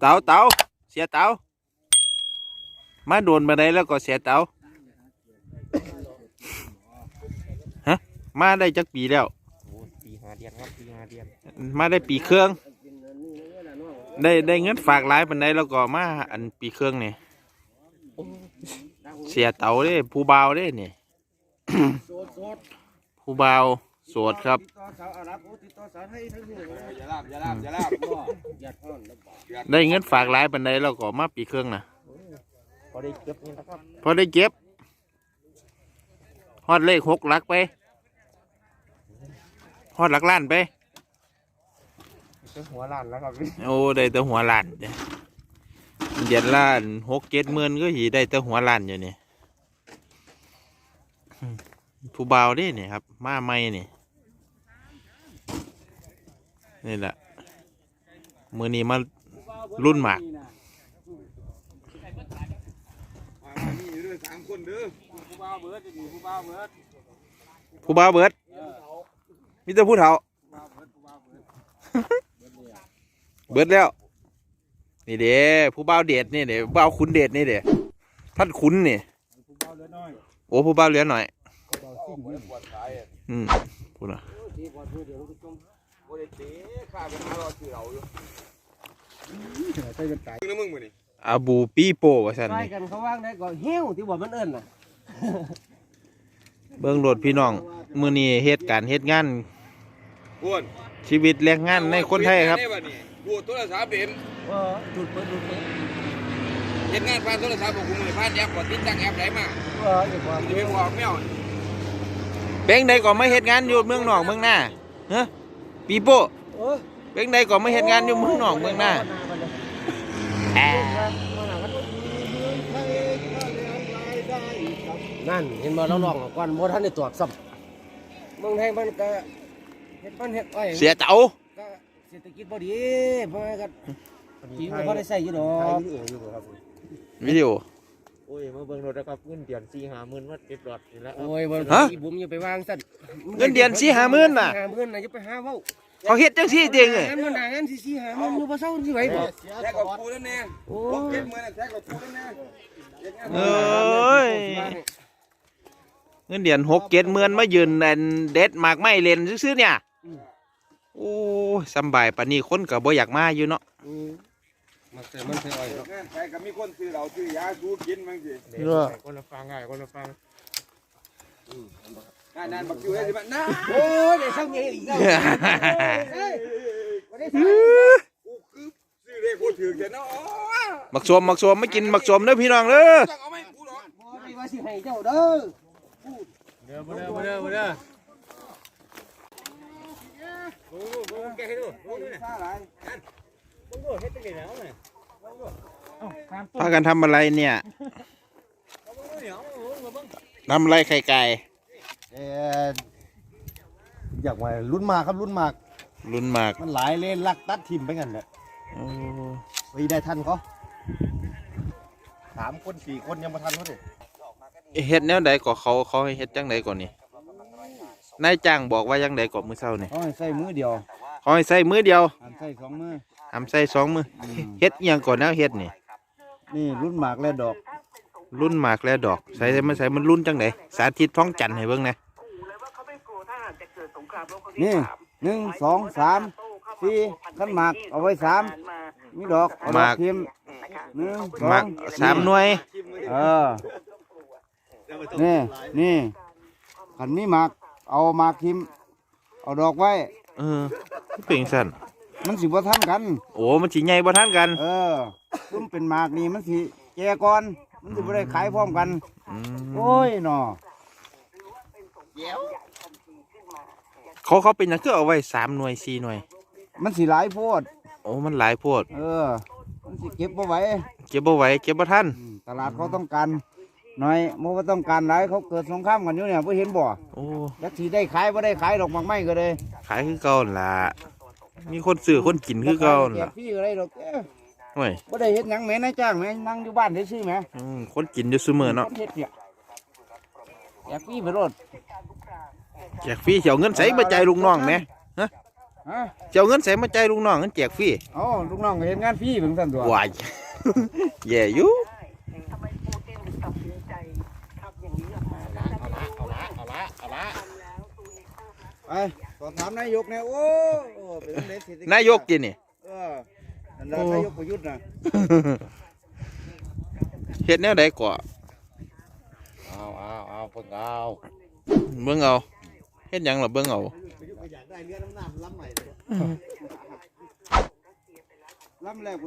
เต๋าเต๋าเสียเต๋ามาโดนมาได้แล้วก็เสียเต๋าฮะมาได้จักปีแล้วโอ้ปีห้าเดือนครับปีห้าเดือนมาได้ปีเครื่อง ได้ได้เงินฝากหลายปันไดแล้วก็มาอันปีเครื่องนี่เสียเต๋าเด้ผู้บ่าวเด้นี่โสดโสดผู้บ่าว โสดครับ ติดต่อสาวอาหรับโอ้ติดต่อสาวไทยทั้งนี้เลยอย่าลาบอย่าลาบอย่าลาบบ่อย่าท่อนแล้วบ่ได้เงินฝากหลายปันไดแล้วก็มาปีเครื่องนะพอได้เก็บเงินนะครับพอได้เก็บฮอดเลขหกหลักไปฮอดหลักล้านไป เป็นหัวล้านแล้วครับโอ้ได้แต่หัวล้านเด้เดือนล้านหกเจ็ดหมื่นก็หีได้แต่หัวล้านอยู่นี่อืมผู้บ่าวเด้นี่ครับ มาใหม่นี่ นี่แหละมือนี้มารุ่นหมากมานี่อยู่ด้วยสามคนเด้อผู้บ่าวเบิดจะมีผู้บ่าวเบิดผู้บ่าวเบิดมีแต่ผู้เฒ่าเบิดแล้ว นี่เด้ผู้บ่าวเดชนี่เด้บ่าวคุณเดชนี่เด้ท่านคุณนี่ผู้บ่าวเหลือน้อยโอ้ผู้บ่าวเหลือหน่อยบ่าวซิ่งนี่ปวดขายอะอืมพูดนะ ทีบ่าวเดี๋ยวมันก็จมโอ้ยเตะข้าไปหารอชื่อเราอยู่ใส่กันตายมึงนะมึงมือนี่อาบูปีโปว่าซั่นใส่นี่กันเขาว่างได้ก็เหี้ยวที่บ่มันเอิ้นน่ะเบิ่งโลดพี่น้อง มื้อนี้เฮ็ดการเฮ็ดงาน อ้วนชีวิตแรงงานในคนไทยครับพูดโทรศัพท์เป็นเออจุดเปิดจุดเปิดเฮ็ดงานผ่านโทรศัพท์บอกกูมือผ่านแอปกดติดตั้งแอปไหนมาเอออย่าว่าจะไปบอกแมวเป็นใดก็มาเฮ็ดงานอยู่เมืองนอกเมืองหน้าฮะ ปีโป้เออเป็นใดก็มาเฮ็ดงานอยู่เมืองนอกเมืองหน้าแอะนั่นเห็นบ่เราลองก่อนบ่ทันได้ตรวจซ้ำเมืองไทยมันก็เฮ็ดมันเฮ็ดอ้อยเสียเต๋าก็เศรษฐกิจบ่ดีเพราะงั้นก็จริงบ่ได้ใส่อยู่ดอกวิดีโอ โอ้ยมาเบิ่งรถนะครับเงินเดือนสี่ห้าหมื่นมาเก็บรถนี่แล้วโอ้ยบ่ฮะอีบุ๋มอย่าไปวางซั่นเงินเดือนสี่ห้าหมื่นน่ะ ห้าหมื่นน่ะอย่าไปหาเว้าเขาเฮ็ดจังซี่เด้งเอ้ยงานมันหนางานสิๆหาหมื่นอยู่บ่เซาสิไหวบ่แท็กกับกูนั่นแน่โอ้พวกเก็ยบมือน่ะแท็กกับกูนั่นแน่เอ้ยเงินเดือนหกเจ็ดหมื่นมายืนอันเด็ดหมากไม้เล่นซื่อๆเนี่ยโอ้ยสำบายปานนี้คนก็บ่อยากมาอยู่เนาะ อืม มันใส่มันใส่อ้อยเนาะงานใครก็มีคนซื้อเราซื้อยาสู้กินบางทีเออคนละฟังง่ายคนละฟังงานนั้นบักอยู่ได้สิมันน้าโอ้ยได้เซาใหญ่อีกแล้วเอ้ยบ่ได้ใส่กูคือซื้อเลขกูถือแค่นั้นอ๋อมักสวมมักสวมไม่กินมักสวมเด้อพี่น้องเด้อต้องเอาไม่กูหรอกบ่ได้ว่าสิให้เจ้าเด้อเด้อมาเด้อมาเด้อมาเด้อโอ้โหแกให้ดูดูนี่ซ่าหลาย พากันทำอะไรเนี่ยทำอะไรไข่ไก่เอ่ออยากว่ารุ่นมากครับรุ่นมากลุ้นหมากมันหลายเลนลักตัดทิมไปกันเนี่ยโอ้ไปได้ทันเขาสามคนสี่คนยังมาทันเขาเลยเฮ็ดแนวใดก็เขาเขาให้เฮ็ดจังใดก่อนนี่นายจ้างบอกว่าจังใดก่อนมื้อเช้านี่เขาให้ใส่มือเดียวเขาให้ใส่มือเดียวหันใส่สองมือ ห้ามใส่สองมืออืมเฮ็ดอิหยังก่อนแนวเฮ็ดนี่ นี่รุ่นหมากและดอก รุ่นหมากและดอกใส่มันใส่มันรุ่นจังไดสาธิตท้องจันทร์ให้เบิ่งหนะนี่หนึ่งสองสามสี่ขั้นหมากเอาไว้สามมีดอกเอาดอกทิมหนึ่งสอหมากงสามหน่วย เออนี่นี่ขันมีหมากเอาหมากทิมเอาดอกไว้ เออเป็นสั่น มันสิบ่ทันกัน โอ้มันสิใหญ่บ่ทันกันเออซุ่มเป็นหมากนี่มันสิแก่ก่อน มันสิบ่ได้ขายพร้อมกัน อืมโอ้ยหนอเขาเขาเป็นหยังคือเอาไว้สามหน่วยสี่หน่วย มันสิหลายโพด โอ้มันหลายโพด เออ มันสิเก็บบ่ไหวเก็บบ่ไหวเก็บบ่ทันอืมตลาดเขาต้องการหน่อยบ่ว่าต้องการหลายเขาเกิดสงครามกันอยู่เนี่ยบ่เห็นบ่โอ้แล้วสิได้ขายบ่ได้ขายดอกมากไม้ก็เลยขายคือเก่านั่นล่ะ มีคนซื้อคนกินคือเก่านั่นแจล่ะกฟรีก็ได้ดอกเอ้ยโอ้ยบ่ได้เฮ็ดหยังแหม่นายจ้างแหม่นั่งอยู่บ้านซื่อๆแหม่อืมคนกินอยู่ซุมื้อเนาะคเฮ็ดเนี่ยแจกฟรีไปโลดแจกฟรีสิเอาเงินใส่มาจ่ายลูกน้องแหมเฮะเจ้าเงินใส่มาจ่ายลูกน้องเงินแจกฟรีเอ๋อลูกน้องก็เห็นงานฟรีเพิ่งสั่นตัว วาย แย่อยู่ ทำไมปูตินถึงตัดสินใจทำอย่างนี้ออกมา เอาละเอาละเอาละ ไปส อบถามนายกเนี่ยโอ้โอ้เป็นเรื่องเศรษฐกิจนายกกินนี่ เออนั่นแหละนายกประยุทธ์นะเฮ็ดแนวใดก่อเอาเอาเอาเพิ่งเอาเบิ่งเอาเฮ็ดหยังล่ะเบิ่งเอาล้ำแรกกู